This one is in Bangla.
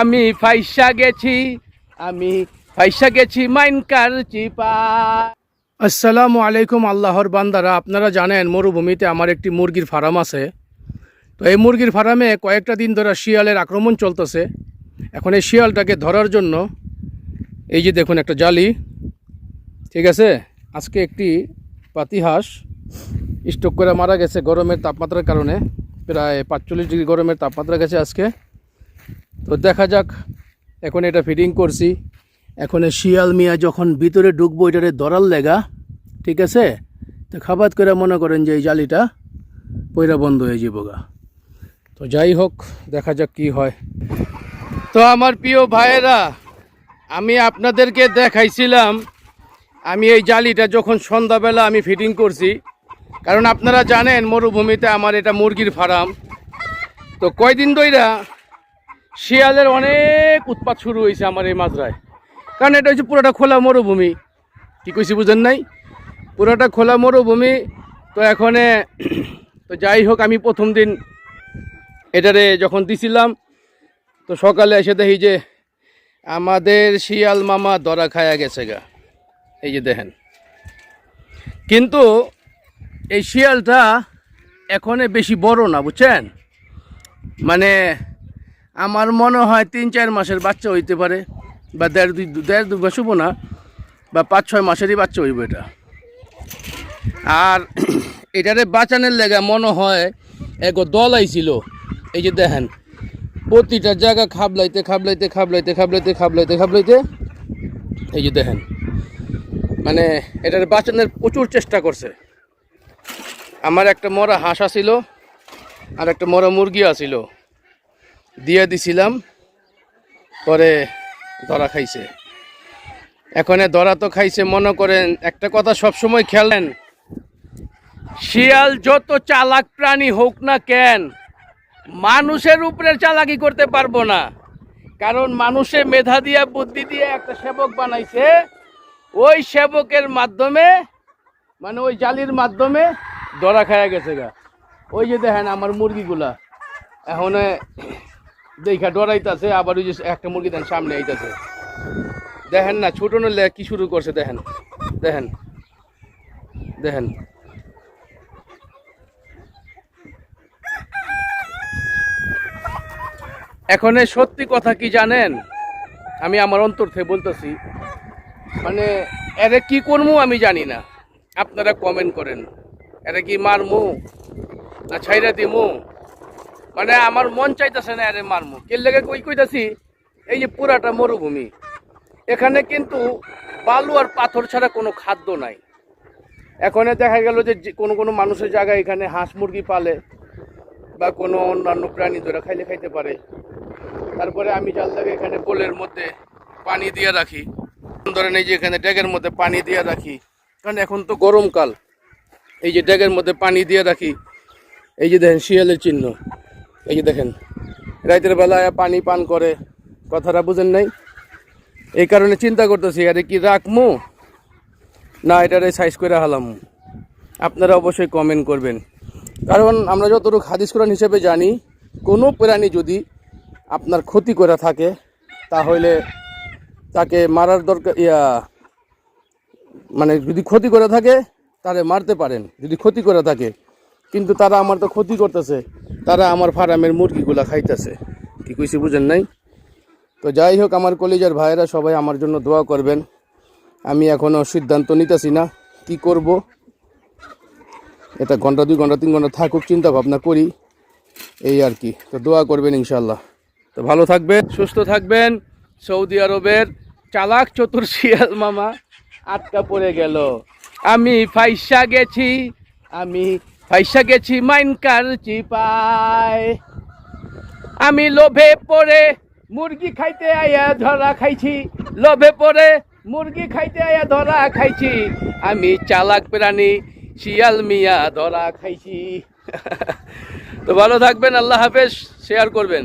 আমি ফাইসা গেছি, আমি ফাইসা গেছি মাইনকার চিপা। আসসালামু আলাইকুম আল্লাহর বান্দারা, আপনারা জানেন মরুভূমিতে আমার একটি মুরগির ফার্ম আছে। তো এই মুরগির ফার্মে কয়েকটা দিন ধরে শিয়ালের আক্রমণ চলতেছে। এখন এই শিয়ালটাকে ধরার জন্য এই যে দেখুন একটা জালি, ঠিক আছে? আজকে একটি পাতিহাঁস স্টক করে মারা গেছে গরমের তাপমাত্রার কারণে, প্রায় পাঁচচল্লিশ ডিগ্রি গরমের তাপমাত্রা গেছে আজকে। তো দেখা যাক, এখন এটা ফিটিং করছি। এখন শিয়াল মিয়া যখন ভিতরে ঢুকবো, এটারে দরাল লেগা, ঠিক আছে? তো খাবাত করে মনে করেন যে এই জালিটা পয়রা বন্ধ হয়ে যাব গা। তো যাই হোক, দেখা যাক কি হয়। তো আমার প্রিয় ভাইয়েরা, আমি আপনাদেরকে দেখাইছিলাম, আমি এই জালিটা যখন সন্ধ্যাবেলা আমি ফিটিং করছি, কারণ আপনারা জানেন মরুভূমিতে আমার এটা মুরগির ফার্ম তো কয়দিন ধইরা শিয়ালের অনেক উৎপাত শুরু হয়েছে আমার এই মাজরায়। কারণ এটা হচ্ছে পুরোটা খোলা মরুভূমি। কি কইছি বুঝেন নাই? পুরোটা খোলা মরুভূমি। তো এখানে তো যাই হোক, আমি প্রথম দিন এটারে যখন দিছিলাম, তো সকালে এসে দেখি যে আমাদের শিয়াল মামা দরা খায়া গেছে গা। এই যে দেখেন। কিন্তু এই শিয়ালটা এখনে বেশি বড় না, বুঝছেন? মানে আমার মনে হয় তিন, চার মাসের বাচ্চা হইতে পারে, বা দেড় দুই দেড় দুই মাস না, বা পাঁচ, ছয় মাসেরই বাচ্চা হইব এটা। আর এটারে বাঁচানোর লেগে মনে হয় এক দল আইছিল, এই যে দেখেন, প্রতিটা জায়গা খাবলাইতে খাবলাইতে খাবলাইতে খাবলাইতে খাবলাইতে খাবলাইতে, এই যে দেখেন মানে এটার বাঁচানোর প্রচুর চেষ্টা করছে। আমার একটা মরা হাঁস আছিল, আর একটা মরা মুরগি আছিল। দিয়ে দিছিলাম, পরে ধরা খাইছে। এখানে ধরা তো খাইছে, মনে করেন, একটা কথা সবসময় খেলেন শিয়াল যত চালাক প্রাণী হোক না কেন, মানুষের উপরে চালাকি করতে পারব না। কারণ মানুষে মেধা দিয়া, বুদ্ধি দিয়ে একটা সেবক বানাইছে, ওই সেবকের মাধ্যমে মানে ওই জালির মাধ্যমে ধরা খায়া গেছে গা। ওই যে দেখেন আমার মুরগিগুলা, এখন দেখা ডরাইতেছে আবার ওই যে একটা মুরগি দেন, সামনে আইতাছে। দেখেন না, ছোট নলে কি শুরু করছে, দেখেন। দেখেন। দেখেন। এখন সত্যি কথা কি জানেন? আমি আমার অন্তর থেকে বলতেছি মানে এরে কি করব আমি জানি না। আপনারা কমেন্ট করেন, এরে কি মারমু না ছাইরা দিমু? মানে আমার মন চাইতেছে না এরে মারমু। কে লেগে কই কইতাছি, এই যে পুরাটা মরুভূমি। এখানে কিন্তু বালু আর পাথর ছাড়া কোনো খাদ্য নাই। এখানে দেখা গেল যে কোনো কোনো মানুষের জায়গায় এখানে হাঁস মুরগি পালে বা কোনো অন্যান্য প্রাণী ধরে খাইলে খাইতে পারে। তারপরে আমি জাল লাগে এখানে বোলের মধ্যে পানি দিয়ে রাখি। ধরেন এই যে এখানে ড্যাগের মধ্যে পানি দিয়ে রাখি। কারণ এখন তো গরমকাল। এই যে ড্যাগের মধ্যে পানি দিয়ে রাখি। এই যে দেখেন শিয়ালের চিহ্ন। এই যে দেখেন, রাতের বেলায় পানি পান করে, কথাটা বুঝেন নাই? এই কারণে চিন্তা করতেছি, আরে কি রাখমু? না, এটারে সাইজ করে হালাম। আপনারা অবশ্যই কমেন্ট করবেন। কারণ আমরা যতটুকু হাদিস কোরআন হিসেবে জানি, কোনো প্রাণী যদি আপনার ক্ষতি করে থাকে, তাহলে তাকে মারার দরকার, ইয়া মানে যদি ক্ষতি করে থাকে তাহলে মারতে পারেন, যদি ক্ষতি করে থাকে। কিন্তু তারা আমার তো ক্ষতি করতেছে। তারা আমার ফার্মের মুরগিগুলা খাইতেছে। কি কইছি বুঝেন নাই? তো যাই হোক, আমার কলেজের ভাইয়েরা সবাই আমার জন্য দোয়া করবেন। আমি এখনও সিদ্ধান্ত নিতেছি না কি করব। এটা ঘণ্টা, দুই ঘণ্টা, তিন ঘণ্টা থাকুক, চিন্তা ভাবনা করি। এই আর কি। তো দোয়া করবেন ইনশাল্লাহ তো ভালো থাকবেন, সুস্থ থাকবেন। সৌদি আরবের চালাক চতুর শিয়াল মামা আটকা পড়ে গেল। আমি ফাইসা গেছি, আমি ফাইসা গেছি মাইনকার চিপায় আমি লোভে পরে মুরগি খাইতে আয়া ধরা খাইছি। লোভে পরে মুরগি খাইতে আয়া ধরা খাইছি। আমি চালাক প্রাণী, শিয়াল মিয়া ধরা খাইছি। তো ভালো থাকবেন, আল্লাহ হাফেজ শেয়ার করবেন।